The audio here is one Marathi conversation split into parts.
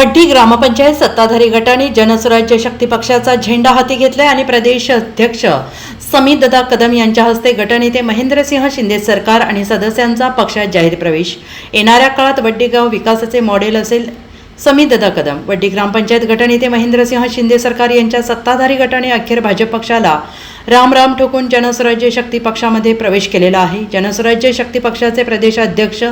वड्डी ग्रामपंचायत सत्ताधारी गटाने जनस्वराज्य शक्ती पक्षाचा झेंडा हाती घेतलाय आणि प्रदेश अध्यक्ष समी ददा कदम यांच्या हस्ते गटनेते महेंद्रसिंह शिंदे सरकार आणि सदस्यांचा पक्षात जाहीर प्रवेश. येणाऱ्या काळात वड्डीगाव विकासाचे मॉडेल असेल समी ददा कदम. वड्डी ग्रामपंचायत गटनेते महेंद्रसिंह शिंदे सरकार यांच्या सत्ताधारी गटाने अखेर भाजप पक्षाला राम राम ठोकून जनस्वराज्य शक्ती पक्षामध्ये प्रवेश केलेला आहे. जनस्वराज्य शक्ती पक्षाचे प्रदेशाध्यक्ष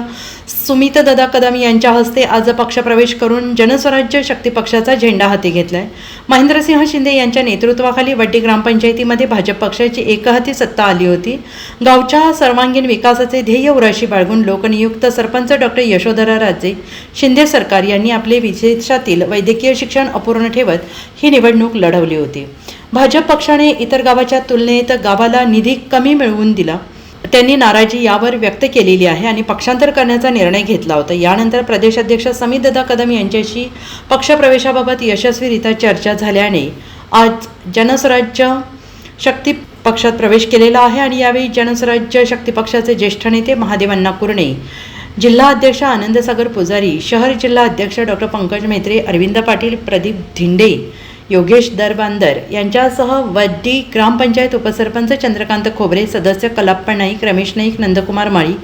सुमित ददा कदम यांच्या हस्ते आज पक्षप्रवेश करून जनस्वराज्य शक्ती पक्षाचा झेंडा हाती घेतलाय. महेंद्रसिंह शिंदे यांच्या नेतृत्वाखाली वड्डी ग्रामपंचायतीमध्ये भाजप पक्षाची एकहाती सत्ता आली होती. गावच्या सर्वांगीण विकासाचे ध्येय उराशी बाळगून लोकनियुक्त सरपंच डॉक्टर यशोधरा राजे शिंदे सरकार यांनी आपले विदेशातील वैद्यकीय शिक्षण अपूर्ण ठेवत ही निवडणूक लढवली होती. भाजप पक्षाने इतर गावाच्या तुलनेत गावाला निधी कमी मिळवून दिला. त्यांनी नाराजी यावर व्यक्त केलेली आहे आणि पक्षांतर करण्याचा निर्णय घेतला होता. यानंतर प्रदेशाध्यक्ष समित ददा कदम यांच्याशी पक्षप्रवेशाबाबत यशस्वीरित्या चर्चा झाल्याने आज जनस्वराज्य शक्ती पक्षात प्रवेश केलेला आहे आणि यावेळी जनस्वराज्य शक्ती पक्षाचे ज्येष्ठ नेते महादेवांना कुरणे जिल्हा अध्यक्ष आनंदसागर पुजारी शहर जिल्हा अध्यक्ष डॉक्टर पंकज मेत्रे अरविंद पाटील प्रदीप धिंडे योगेश दरबांदर यांच्यासह वड्डी ग्रामपंचायत उपसरपंच चंद्रकांत खोबरे सदस्य कलाप्पा नाईक रमेश नाईक नंदकुमार माळी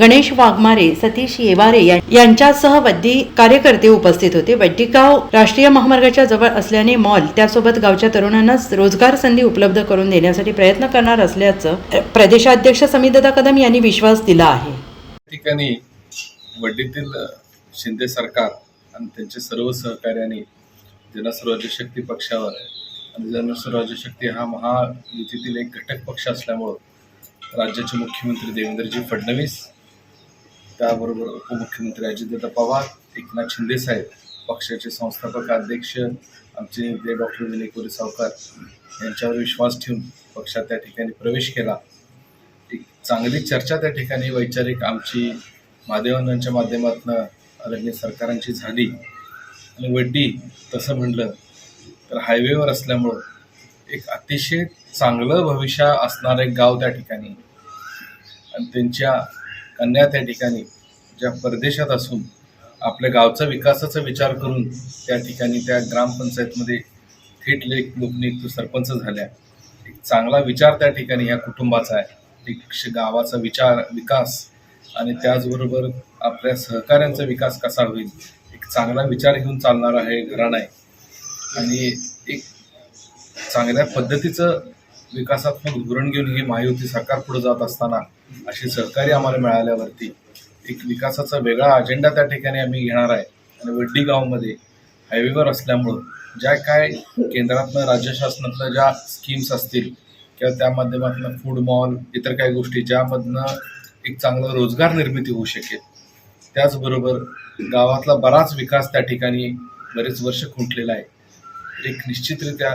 गणेश वाघमारे सतीश येवारे यांच्यासह वड्डी कार्यकर्ते उपस्थित होते. वड्डीगाव राष्ट्रीय महामार्गाच्या जवळ असल्याने मॉल त्यासोबत गावच्या तरुणांनाच रोजगार संधी उपलब्ध करून देण्यासाठी प्रयत्न करणार असल्याचं प्रदेशाध्यक्ष समितदा कदम यांनी विश्वास दिला आहे. ठिकाणी वड्डीतील शिंदे सरकार आणि त्यांचे सर्व सहकार्याने जनस्वराज्य शक्ती पक्षावर आणि जनस्वराज्य शक्ती हा महायुतीतील एक घटक पक्ष असल्यामुळं राज्याचे मुख्यमंत्री देवेंद्रजी फडणवीस त्याबरोबर उपमुख्यमंत्री अजितदादा पवार एकनाथ शिंदे साहेब पक्षाचे संस्थापक अध्यक्ष आमचे नेते डॉक्टर विनय कोरे सावकार यांच्यावर विश्वास ठेवून पक्षात त्या ठिकाणी प्रवेश केला. एक चांगली चर्चा त्या ठिकाणी वैचारिक आमची महादेवांच्या माध्यमातून आदरणीय सरकारांची झाली. आणि वड्डी तसं म्हणलं तर हायवेवर असल्यामुळं एक अतिशय चांगलं भविष्य असणारं एक गाव त्या ठिकाणी. आणि त्यांच्या कन्या त्या ठिकाणी ज्या परदेशात असून आपल्या गावचा विकासाचा विचार करून त्या ठिकाणी त्या ग्रामपंचायतमध्ये थेट लेख लोकनियुक्त सरपंच झाल्या. एक चांगला विचार त्या ठिकाणी या कुटुंबाचा आहे. एक गावाचा विचार विकास आणि त्याचबरोबर आपल्या सहकाऱ्यांचा विकास कसा होईल चांगला विचार घेऊन चालणार आहे घराणं आहे. आणि एक चांगल्या पद्धतीचं विकासात्मक धोरण घेऊन ही महायुती सरकार पुढे जात असताना अशी सहकारी आम्हाला मिळाल्यावरती एक विकासाचा वेगळा अजेंडा त्या ठिकाणी आम्ही घेणार आहे. आणि वड्डी गावमध्ये हायवेवर असल्यामुळं ज्या काय केंद्रातनं राज्य शासनातनं ज्या स्कीम्स असतील किंवा त्या माध्यमातून फूड मॉल इतर काही गोष्टी ज्यामधनं एक चांगलं रोजगार निर्मिती होऊ शकेल त्याचबरोबर गावातला बराच विकास त्या ठिकाणी बरेच वर्ष खुंटलेला आहे. एक निश्चितरित्या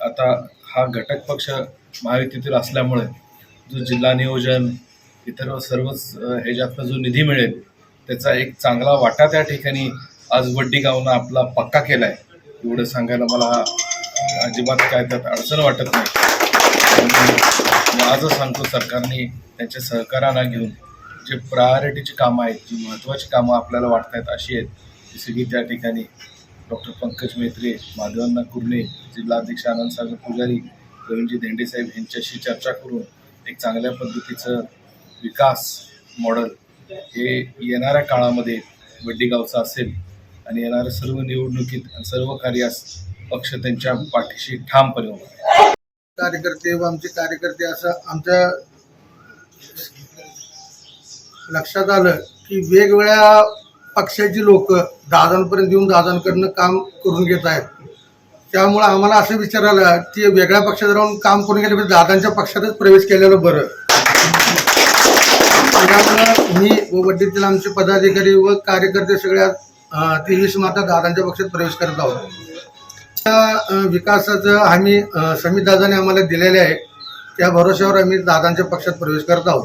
आता हा घटक पक्ष महायुतीतील असल्यामुळे जो जिल्हा नियोजन इतर सर्वच ह्याच्यातनं जो निधी मिळेल त्याचा एक चांगला वाटा त्या ठिकाणी आज वड्डीगावनं आपला पक्का केला आहे एवढं सांगायला मला अजिबात काय त्यात अडचण वाटत नाही. आजच सांगतो सरकारने त्यांच्या सहकार्याला घेऊन जे प्रायोरिटीची कामं आहेत जी महत्त्वाची कामं आपल्याला वाटत आहेत अशी आहेत ती सगळी त्या ठिकाणी डॉक्टर पंकज मेत्रे माधवन्ना कुर्णे जिल्हाध्यक्ष आनंद सागर पुजारी प्रवीणजी धेंडेसाहेब यांच्याशी चर्चा करून एक चांगल्या पद्धतीचं विकास मॉडेल हे येणाऱ्या काळामध्ये वड्डीगावचं असेल आणि येणाऱ्या सर्व निवडणुकीत आणि सर्व कार्यास पक्ष त्यांच्या पाठीशी ठामपणे उभा कार्यकर्ते व आमचे कार्यकर्ते असं आमच्या लक्षात आलं की वेगवेगळ्या पक्षाची लोक दादांपर्यंत येऊन दादांकडनं काम करून घेत आहेत. त्यामुळं आम्हाला असं विचार आला की वेगळ्या पक्षात राहून काम करून गेल्यापेक्षा दादांच्या पक्षातच प्रवेश केलेलं बरं. त्यामुळं मी व वड्डीतील आमचे पदाधिकारी व कार्यकर्ते सगळ्या तेवीस माता दादांच्या पक्षात प्रवेश करत आहोत. त्या विकासाचं हमी अं, समित दादाने आम्हाला दिलेले आहे. त्या भरोश्यावर आम्ही दादांच्या पक्षात प्रवेश करत आहोत.